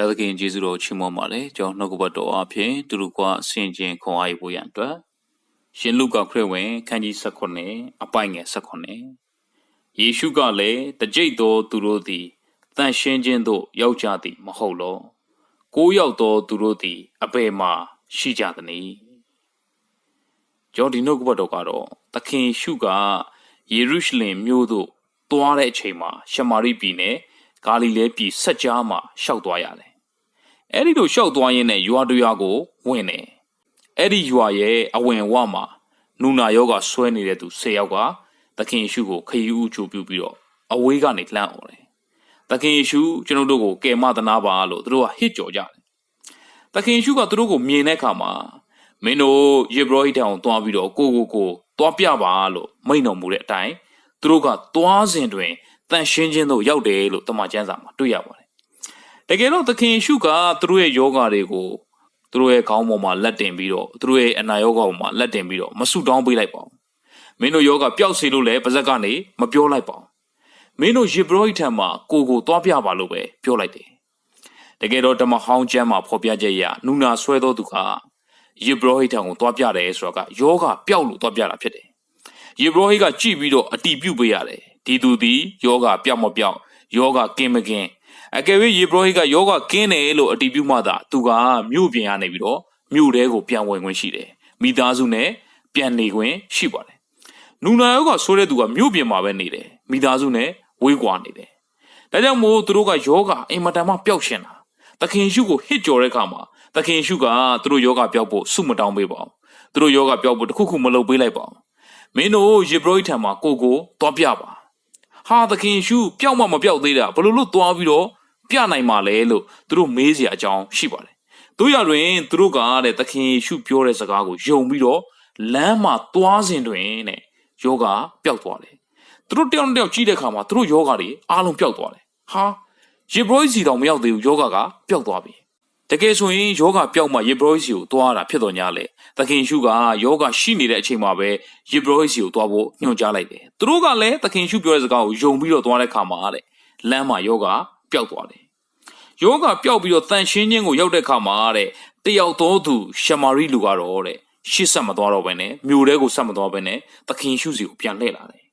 ရသခင်ယေရှုတော်ချီးမွမ်းပါတယ်ကျွန်တော်နှုတ်ကပတ်တော်အဖြစ်သူတို့ကဆင်ခြင်ခွန်အားဖို့ရန်အတွက်ရှင်လုကာခရစ်ဝင်ခန်းကြီး16အပိုင်ငယ်16ယေရှုကလည်းတကြိတ်သောသူတို့သည်တန်ရှင်းခြင်းသို့ရောက်ကြသည်မဟုတ်လောကိုးရောက်သောသူတို့သည်အပေမှာရှိကြသည်။ကျွန်တော်ဒီနှုတ်ကပတ်တော်ကတော့သခင်ရှုကယေရုရှလင်မြို့သို့သွားတဲ့အချိန်မှာရှမာရိပြည်နယ်ဂါလိလဲပြည်ဆက်ကြားမှာရှောက်သွားရတယ်။ အဲ့ဒီလိုရှောက်သွားရင်းနဲ့ရွာတရွာကိုဝင်တယ်။အဲ့ဒီရွာရဲ့အဝင်ဝမှာနူနာယောဂဆွဲနေတဲ့သူ၁၀ယောက်ကသခင်ယေရှုကိုခရီးဥချိုပြုပြီးတော့အဝေးကနေလှမ်းអော်တယ်။သခင်ယေရှုကျွန်တော်တို့ကိုကယ်မသနာပါလို့သူတို့ကဟစ်ကြော်ကြတယ်။သခင်ယေရှုကသူတို့ကိုမြင်တဲ့အခါမှာမင်းတို့ယေဘရဟိတံကိုတွားပြီးတော့ကိုကိုကိုတွားပြပါလို့မိန့်တော်မူတဲ့အတိုင်းသူတို့ကတွားစဉ်တွင်တန်ရှင်းခြင်းတို့ရောက်တယ်လို့တမန်ကျမ်းစာမှာတွေ့ရပါတယ်။ တကယ်တော့သခင်ယေရှုကသူတို့ရဲ့ယောဂတွေကိုသူတို့ရဲ့ခေါင်းပေါ်မှာလက်တင်ပြီးတော့သူတို့ရဲ့အနာယောဂပေါ်မှာလက်တင်ပြီးတော့မဆုတောင်းပေးလိုက်ပါဘူး။မင်းတို့ယောဂပျောက်စေလို့လည်းပါဇက်ကနေမပြောလိုက်ပါဘူး။မင်းတို့ယေဘရဟိတံမှာကိုကိုတွားပြပါလို့ပဲပြောလိုက်တယ်။တကယ်တော့ဓမ္မဟောင်းကျမ်းမှာဖော်ပြချက်အရနုနာဆွဲသောသူကယေဘရဟိတံကိုတွားပြတယ်ဆိုတော့ကယောဂပျောက်လို့တွားပြတာဖြစ်တယ်။ယေဘရဟိကကြည့်ပြီးတော့အတီးပြုတ်ပေးရတယ်ဒီသူသည်ယောဂပျောက်မပျောက်ယောဂကင်းမကင်း အကယ်၍ယေဘရဟိကယောဂကင်းတယ်လို့အတည်ပြုမှသာသူကမြို့ပြင်ရနေပြီးတော့မြို့ထဲကိုပြန်ဝင်ခွင့်ရှိတယ်မိသားစုနဲ့ပြန်နေခွင့်ရှိပါတယ်နူနာယောဂဆိုတဲ့သူကမြို့ပြင်မှာပဲနေတယ်မိသားစုနဲ့ဝေးကွာနေတယ်ဒါကြောင့်မို့သူတို့ကယောဂအင်မတန်မှပျောက်ရှင်တာသခင်ရှုကိုဟစ်ကြော်တဲ့အခါမှာသခင်ရှုကသူတို့ယောဂပျောက်ဖို့စုမတောင်းပေးပါဘူးသူတို့ယောဂပျောက်ဖို့တခုခုမလုပ်ပေးလိုက်ပါဘူးမင်းတို့ယေဘရဟိထံမှာကိုကိုသွားပြပါဟာသခင်ရှုပျောက်မှမပျောက်သေးတာဘလို့လို့သွားပြီးတော့ ပြနိုင်မှာလဲလို့သူတို့မေးစရာအကြောင်းရှိပါတယ်တို့ရတွင်သူတို့ကတဲ့သခင်ရှုပြောတဲ့စကားကိုယုံပြီးတော့လမ်းမှာသွားစဉ်တွင်တဲ့ယောဂပျောက်သွားတယ်သူတို့တယောက်တစ်ယောက်ကြည့်တဲ့အခါမှာသူတို့ယောဂတွေအားလုံးပျောက်သွားတယ်ဟာယေဘရဟိစီတောင်မရောက်သေးဘူးယောဂကပျောက်သွားပြီတကယ်ဆိုရင်ယောဂပျောက်မှယေဘရဟိစီကိုသွားတာဖြစ်တော်냐လေသခင်ရှုကယောဂရှိနေတဲ့အချိန်မှာပဲယေဘရဟိစီကိုသွားဖို့ညွှန်ကြားလိုက်တယ်သူတို့ကလည်းသခင်ရှုပြောတဲ့စကားကိုယုံပြီးတော့သွားတဲ့ခါမှာတဲ့လမ်းမှာယောဂ ပျောက်သွားတယ်ယောဂပျောက်ပြီးတော့တန်ရှင်းခြင်းကိုရောက်တဲ့ခါမှာတဲ့တယောက်သောသူရှမာရိလူကတော့တဲ့ရှစ်ဆက်မသွားတော့ဘဲနဲ့မြို့ထဲကိုဆက်မသွားဘဲနဲ့သခင်ရှုစီကိုပြန်လှည့်လာတယ်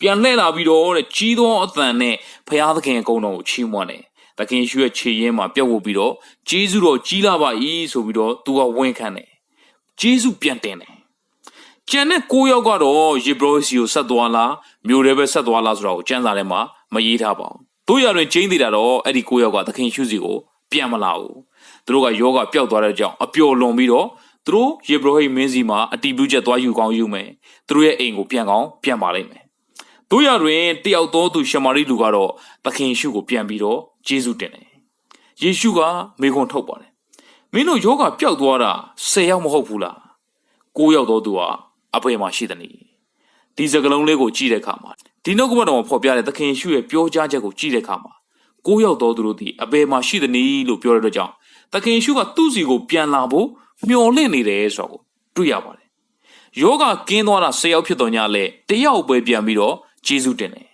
ပြန်လှည့်လာပြီးတော့တဲ့ကြီးသောအသံနဲ့ဖရာသခင်အကုန်တော်ကိုချီးမွမ်းတယ်သခင်ရှုရဲ့ခြေရင်းမှာပြတ်ဝုတ်ပြီးတော့ဂျေဇုတော်ကြီးလာပါ၏ဆိုပြီးတော့သူကဝန်ခံတယ်ဂျေဇုပြန်တင်တယ်ကျန်တဲ့၉ယောက်ကတော့ယေဘရစီကိုဆက်သွားလားမြို့ထဲပဲဆက်သွားလားဆိုတာကိုကျမ်းစာထဲမှာမရေးထားပါဘူး တို့ရတွင်ကျင်းသေးတာတော့အဲ့ဒီ၉ယောက်ကသခင်ရှုစီကိုပြန်မလာဘူးသူတို့ကယောဂပျောက်သွားတဲ့ကြောင့်အပျော်လွန်ပြီးတော့သူတို့ယေဘရဟိမင်းစီမှာအတီးပြုချက်သွားယူကောင်းယူမယ်သူတို့ရဲ့အိမ်ကိုပြန်ကောင်းပြန်ပါလိမ့်မယ်တို့ရတွင်တယောက်သောသူရှမာရိလူကတော့သခင်ရှုကိုပြန်ပြီးတော့ယေရှုတင်တယ်ယေရှုကမေခွန်းထုတ်ပါတယ်မင်းတို့ယောဂပျောက်သွားတာ10ယောက်မဟုတ်ဘူးလား9ယောက်သောသူဟာအဖေမှာရှိတယ်နီဒီစကလုံးလေးကိုကြည့်တဲ့အခါမှာ ဒီနှုတ်ကပတ်တော်မှာဖော်ပြတဲ့သခင်ယေရှုရဲ့ပြောကြားချက်ကိုကြည့်တဲ့အခါမှာ9ယောက်သောသူတို့ဒီအပေမှာရှိတယ်နီလို့ပြောရတဲ့ကြောင့်သခင်ယေရှုကသူ့စီကိုပြန်လာဖို့မျှော်လင့်နေတယ်ဆိုတော့တွေ့ရပါတယ်ယောဂကင်းသွားတာ10ယောက်ဖြစ်တော်ညာလဲတယောက်ပဲပြန်ပြီးတော့ယေရှုတင်တယ်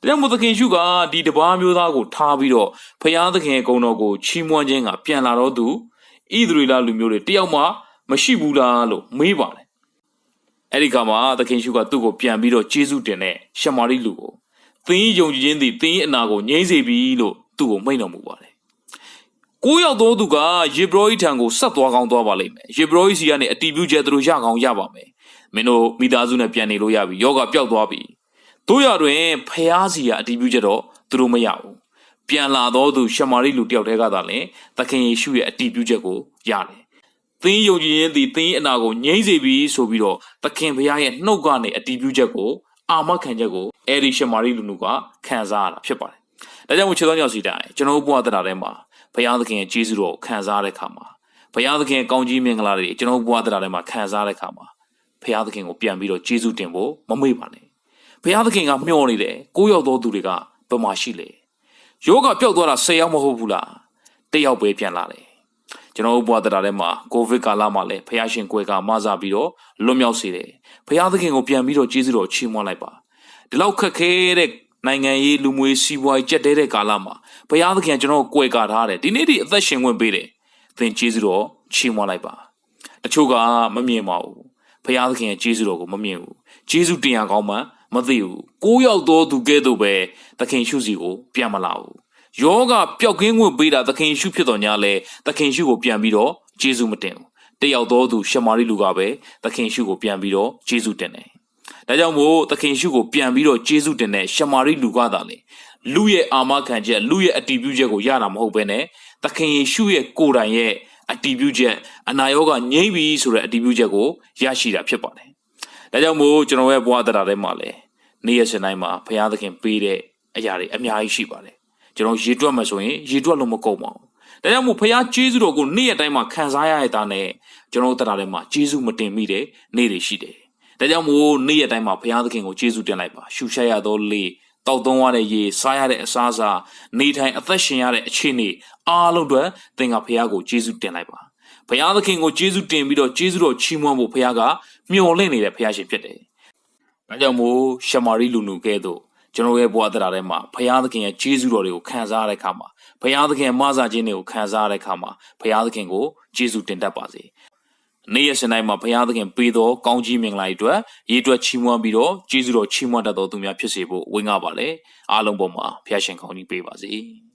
ဒါကြောင့်မို့သခင်ရှုကဒီတပါးမျိုးသားကိုထားပြီးတော့ဖယားသခင်ကုံတော်ကိုချီးမွမ်းခြင်းကပြန်လာတော့သူဣသရေလလူမျိုးတွေတယောက်မှမရှိဘူးလားလို့မေးပါတယ် အဲ့ဒီခါမှာသခင်ရှုကသူ့ကိုပြန်ပြီးတော့ကျေးဇူးတင်တဲ့ရှမာရိလူကိုသင်ယုံကြည်ခြင်းသည်သင်၏အနာကိုငြိမ့်စေပြီလို့သူ့ကိုမိန့်တော်မူပါတယ်ကိုးယောက်သောသူကယေဘရဟိထံကိုဆက်သွားကောင်းသွားပါလိမ့်မယ်ယေဘရဟိစီကနေအတီးပြုချက်သူတို့ရကောင်းရပါမယ်မင်းတို့မိသားစုနဲ့ပြန်နေလို့ရပြီယောဂပျောက်သွားပြီတို့ရတွင်ဖျားစီကအတီးပြုချက်တော့သူတို့မရဘူးပြန်လာတော့သူရှမာရိလူတယောက်တည်းကသာလင်သခင်ယေရှုရဲ့အတီးပြုချက်ကိုရတယ် သင်ယုံကြည်ခြင်းသည်သင်အနာကိုငြိမ့်စေပြီဆိုပြီးတော့သခင်ဘုရားရဲ့နှုတ်ကနေအတီးပြုချက်ကိုအာမခံချက်ကိုအဲဒီရှမာရိလူနုကခံစားရတာဖြစ်ပါတယ်။ဒါကြောင့်မို့ခြေတော်ညောက်စီတိုင်းကျွန်တော်ဘုရားတရားထဲမှာဘုရားသခင်ရဲ့ကျေးဇူးတော်ကိုခံစားတဲ့အခါမှာဘုရားသခင်ရဲ့ကောင်းကြီးမင်္ဂလာတွေကျွန်တော်ဘုရားတရားထဲမှာခံစားတဲ့အခါမှာဘုရားသခင်ကိုပြန်ပြီးတော့ကျေးဇူးတင်ဖို့မမေ့ပါနဲ့ဘုရားသခင်ကမျှော်နေတယ်ကိုးယောက်သောသူတွေကဘယ်မှာရှိလဲယောဂပျောက်သွားတာ10ယောက်မဟုတ်ဘူးလားတယောက်ပဲပြန်လာတယ် ကျွန်တော်ဘုရားတရားထဲမှာကိုဗစ်ကာလမှာလည်းဘုရားရှင်ကိုယ်ကမဆာပြီးတော့လွတ်မြောက်စေတယ်ဘုရားသခင်ကိုပြန်ပြီးတော့ကျေးဇူးတော်ချီးမွမ်းလိုက်ပါဒီလောက်ခက်ခဲတဲ့နိုင်ငံရေးလူမျိုးရေးစီးပွားရေးကြက်တဲတဲ့ကာလမှာဘုရားသခင်ကကျွန်တော်ကိုကြွယ်ကာထားတယ်ဒီနေ့ဒီအသက်ရှင်ခွင့်ပေးတယ်သင်ကျေးဇူးတော်ချီးမွမ်းလိုက်ပါတချို့ကမမြင်ပါဘူးဘုရားသခင်ရဲ့ကျေးဇူးတော်ကိုမမြင်ဘူးကျေးဇူးတင်ရကောင်းမှမသိဘူးကိုးယောက်သောသူကဲ့သို့ပဲသခင်ရှုစီကိုပြန်မလာဘူး ယောဂပျောက်ကင်းခွင့်ပေးတာသခင်ရှုဖြစ်တော်ညာလဲသခင်ရှုကိုပြန်ပြီးတော့ကျေးဇူးမတင်ဘူးတယောက်သောသူရှမာရိလူကပဲသခင်ရှုကိုပြန်ပြီးတော့ကျေးဇူးတင်တယ်ဒါကြောင့်မို့သခင်ရှုကိုပြန်ပြီးတော့ကျေးဇူးတင်တဲ့ရှမာရိလူကသာလေလူရဲ့အာမခံချက်လူရဲ့အတီးပြုချက်ကိုရတာမဟုတ်ဘဲနဲ့သခင်ယေရှုရဲ့ကိုယ်တိုင်ရဲ့အတီးပြုချက်အနာရောဂါငြိမ့်ပြီဆိုတဲ့အတီးပြုချက်ကိုရရှိတာဖြစ်ပါတယ်။ဒါကြောင့်မို့ကျွန်တော်ရဲ့ဘဝတရားထဲမှာလည်းနေ့ရက်စဉ်တိုင်းမှာဘုရားသခင်ပေးတဲ့အရာတွေအများကြီးရှိပါတယ်။ ကျွန်တော်ရေတွက်မှဆိုရင်ရေတွက်လို့မကုန်ပါဘူး။ဒါကြောင့်မို့ဘုရားကျေးဇူးတော်ကိုနေ့ရက်တိုင်းမှာခံစားရတဲ့တာနဲ့ကျွန်တော်တို့တရားထဲမှာကျေးဇူးမတင်မိတဲ့နေ့တွေရှိတယ်။ဒါကြောင့်မို့နေ့ရက်တိုင်းမှာဘုရားသခင်ကိုကျေးဇူးတင်လိုက်ပါရှုရှားရသောလေတောက်သုံးရတဲ့ရေစားရတဲ့အစားအစာနေထိုင်အသက်ရှင်ရတဲ့အခြေအနေအားလုံးအတွက်သင်ကဘုရားကိုကျေးဇူးတင်လိုက်ပါဘုရားသခင်ကိုကျေးဇူးတင်ပြီးတော့ကျေးဇူးတော်ချီးမွမ်းဖို့ဘုရားကမျှော်လင့်နေတဲ့ဘုရားရှင်ဖြစ်တယ်ဒါကြောင့်မို့ရှမာရိလူနုကဲ့သို့ ကျွန်တော်ရဲ့ဘဝတရားထဲမှာဘုရားသခင်ရဲ့ကျေးဇူးတော်တွေကိုခံစားရတဲ့အခါမှာဘုရားသခင်ရဲ့မဆာခြင်းတွေကိုခံစားရတဲ့အခါမှာဘုရားသခင်ကိုကျေးဇူးတင်တတ်ပါစေနေ့ရက်စဉ်တိုင်းမှာဘုရားသခင်ပေးသောကောင်းကြီးမင်္ဂလာတွေအတွက်ရေတွက်ချီးမွမ်းပြီးတော့ကျေးဇူးတော်ချီးမွမ်းတတ်တော်သူများဖြစ်စေဖို့ဝင့်ငှပါလေအားလုံးပေါ်မှာဘုရားရှင်ကောင်းကြီးပေးပါစေ။